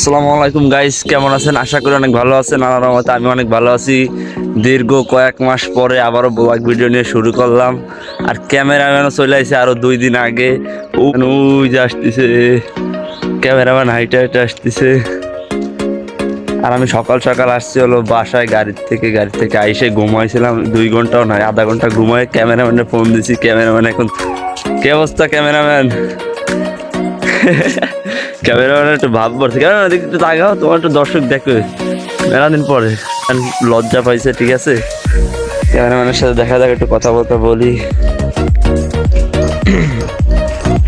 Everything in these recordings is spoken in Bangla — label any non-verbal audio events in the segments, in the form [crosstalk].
আসসালামু আলাইকুম গাইস কেমন আছেন? আশা করি অনেক ভালো আছেন। আল্লাহর রহমতে আমি অনেক ভালো আছি। দীর্ঘ কয়েক মাস পরে আবারও ব্লগ ভিডিও নিয়ে শুরু করলাম। আর ক্যামেরাম্যানও চলে আসছে আরও দুই দিন আগে। ওই যে আসতেছে। ক্যামেরাম্যান হাইটে হাইটে আসতেছে। আর আমি সকাল সকাল আসছি হলো বাসায় গাড়ির থেকে গাড়ি থেকে আইসে ঘুমাইছিলাম। দুই ঘন্টাও নয়, আধা ঘণ্টা ঘুমাই ক্যামেরাম্যানে ফোন দিছি। ক্যামেরাম্যান এখন, কি অবস্থা ক্যামেরাম্যান [laughs] ক্যামেরাম্যান একটু ভাব পড়ছে। ক্যামেরা দিকে একটু তাকাও, তোমার একটু দর্শক দেখবে। মেলা দিন পরে। লজ্জা পাইছে, ঠিক আছে? ক্যামেরাম্যানের সাথে দেখা যাক, একটু কথা বলতে বলি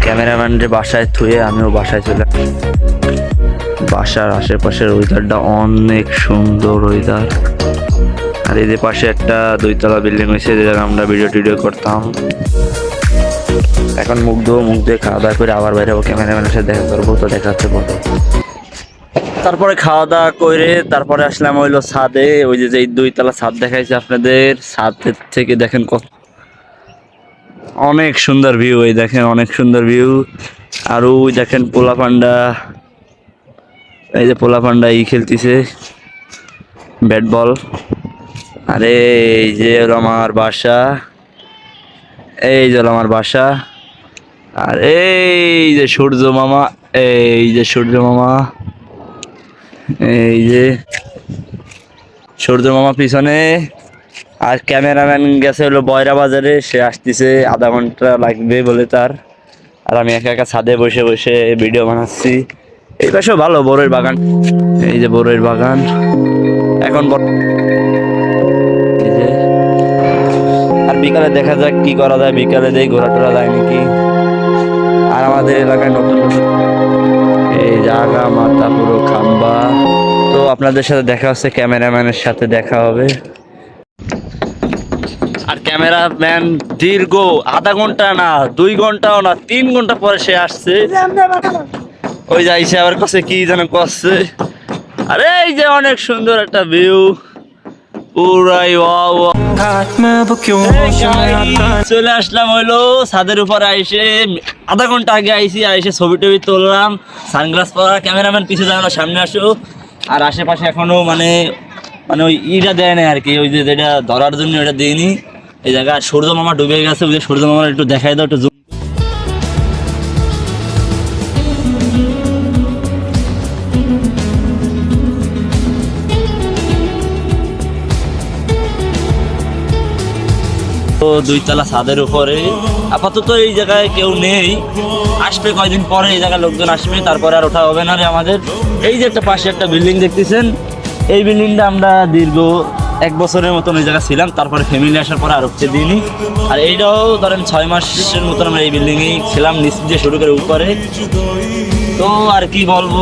ক্যামেরাম্যানের বাসায় থুয়ে, আমিও বাসায় চলে। বাসার আশেপাশের ওয়েদারটা অনেক সুন্দর ওয়েদার আর এদের পাশে একটা দুইতলা বিল্ডিং হয়েছে যে জায়গায় আমরা ভিডিও টিডিও করতাম। এখন মুখ ধোবো মুখ দিয়ে খাওয়া দাওয়া করে আবার বাইরে ক্যামেরাম্যানের সাথে দেখা করব, তো দেখা হচ্ছে পরে। তারপরে খাওয়া দাওয়া করে তারপরে আসলাম হইল ছাদে, ওই যে যেই দুইতলা ছাদ দেখাইছে আপনাদের, ছাদের থেকে দেখেন কত অনেক সুন্দর ভিউ এই দেখেন, অনেক সুন্দর ভিউ আর ওই দেখেন পোলা পান্ডা, এই যে পোলা পান্ডা ই খেলতেছে, ব্যাট বল। আরে এই যে আমার বাসা। এই যে আমার বাসা। আর এই যে সূর্য মামা, এই যে সূর্য মামা। এই যে সূর্য মামা পিছনে। আর ক্যামেরাম্যান গেছে হলো বয়রা বাজারে, সে আসতেছে, আধা ঘণ্টা লাগবে বলে তার। আর আমি একা একা ছাদে বসে বসে ভিডিও বানাচ্ছি। এই পাশেও ভালো বড়ের বাগান। এই যে বড়ের বাগান। এখন বিকালে দেখা যাক কি করা যায়। বিকালে দেই ঘোরা টোরা যায় নাকি। আর আমাদের এলাকায় নতুন এই জায়গা মাথা পুরো খাম্বা। তো আপনাদের সাথে দেখা হচ্ছে, ক্যামেরাম্যানের সাথে দেখা হবে। আর ক্যামেরাম্যান দীর্ঘ আধা ঘণ্টা না, দুই ঘন্টাও না, তিন ঘণ্টা পরে সে আসছে। ওই যাইছে আবার কাছে কি যেন করছে। আরে এই যে অনেক সুন্দর একটা ভিউ। পুরাই ওয়াও চলে আসলাম হইল ছাদের উপরে আইসে, আধা ঘণ্টা আগে আইসি, আইসে ছবি টবি তুললাম, সানগ্লাস পরা, ক্যামেরাম্যান পিছিয়ে যাও সামনে আসো। আর আশেপাশে এখনও মানে মানে ওই ইটা দেয় না আর কি, ওই যে যেটা ধরার জন্য ওটা দিইনি। এই জায়গা সূর্য মামা ডুবে গেছে, ওই যে সূর্য মামা একটু দেখাই দাও, একটু তো দুইতলা ছাদের উপরে। আপাতত এই জায়গায় কেউ নেই। আসবে কয়দিন পরে এই জায়গায় লোকজন আসবে, তারপরে আর ওঠা হবে না রে আমাদের। এই যে একটা পাশে একটা বিল্ডিং দেখতেছেন, এই বিল্ডিংটা আমরা দীর্ঘ এক বছরের মতন ওই জায়গায় ছিলাম, তারপরে ফ্যামিলি আসার পরে আর উঠতে দিইনি। আর এইটাও ধরেন ছয় মাসের মতন আমরা এই বিল্ডিংয়েই ছিলাম, নিচ দিয়ে শুরু করে উপরে। তো আর কি বলব,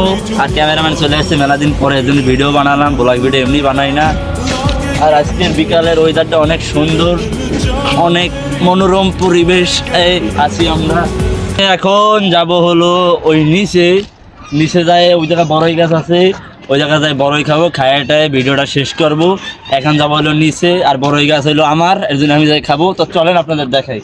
আর ক্যামেরাম্যান চলে আসছে মেলা দিন পরে এর জন্য ভিডিও বানালাম ব্লগ ভিডিও এমনি বানাই না। আর আজকের বিকালের ওয়েদারটা অনেক সুন্দর, অনেক মনোরম পরিবেশ। আছি আমরা। এখন যাব হলো ওই নিচে। নিচে যায় ওই জায়গায় বড়ই গাছ আছে। ওই জায়গায় যাই বড়ই খাব খায়াটায় ভিডিওটা শেষ করব। এখন যাব হলো নিচে, আর বড়ই গাছ হলো আমার, এর জন্য আমি যাই খাব। তো চলেন আপনাদের দেখাই।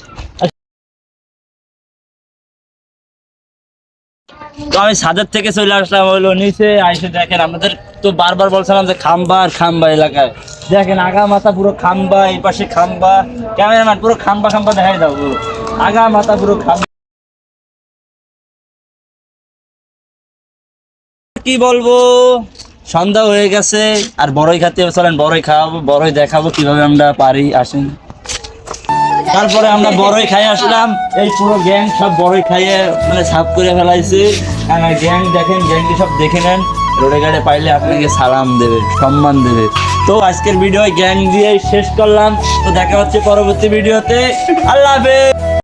তো আমি সাদের থেকে চলে আসলাম হলো নিচে আইসে দেখেন, আমাদের তো বারবার বলছিলাম যে খাম্বা আর খাম্বা এলাকায়। দেখেন, আগা মাথা পুরো খাম্বা, এই পাশে খাম্বা। ক্যামেরাম্যান, পুরো খাম্বা খাম্বা দেখাই দাও আগা মাথা পুরো খাম্বা। কি বলব? সন্ধ্যা হয়ে গেছে, আর বড়ই খাতে চলেন বড়ই খাওয়াবো, বড়ই দেখাবো কীভাবে আমরা পারি, আসেন। তারপরে আমরা বড়ই খাই আসলাম। এই পুরো গ্যাং সব বড়ই খাইয়ে মানে সাফ করে ফেলাইছি। গ্যাং দেখেন, গ্যাংকে সব দেখে নেন। রোডে গাড়ে পাইলে আপনাকে সালাম দেবে, সম্মান দেবে। তো আজকের ভিডিও গ্যাং দিয়ে শেষ করলাম। তো দেখা হচ্ছে পরবর্তী ভিডিওতে আল্লাহ হাফেজ!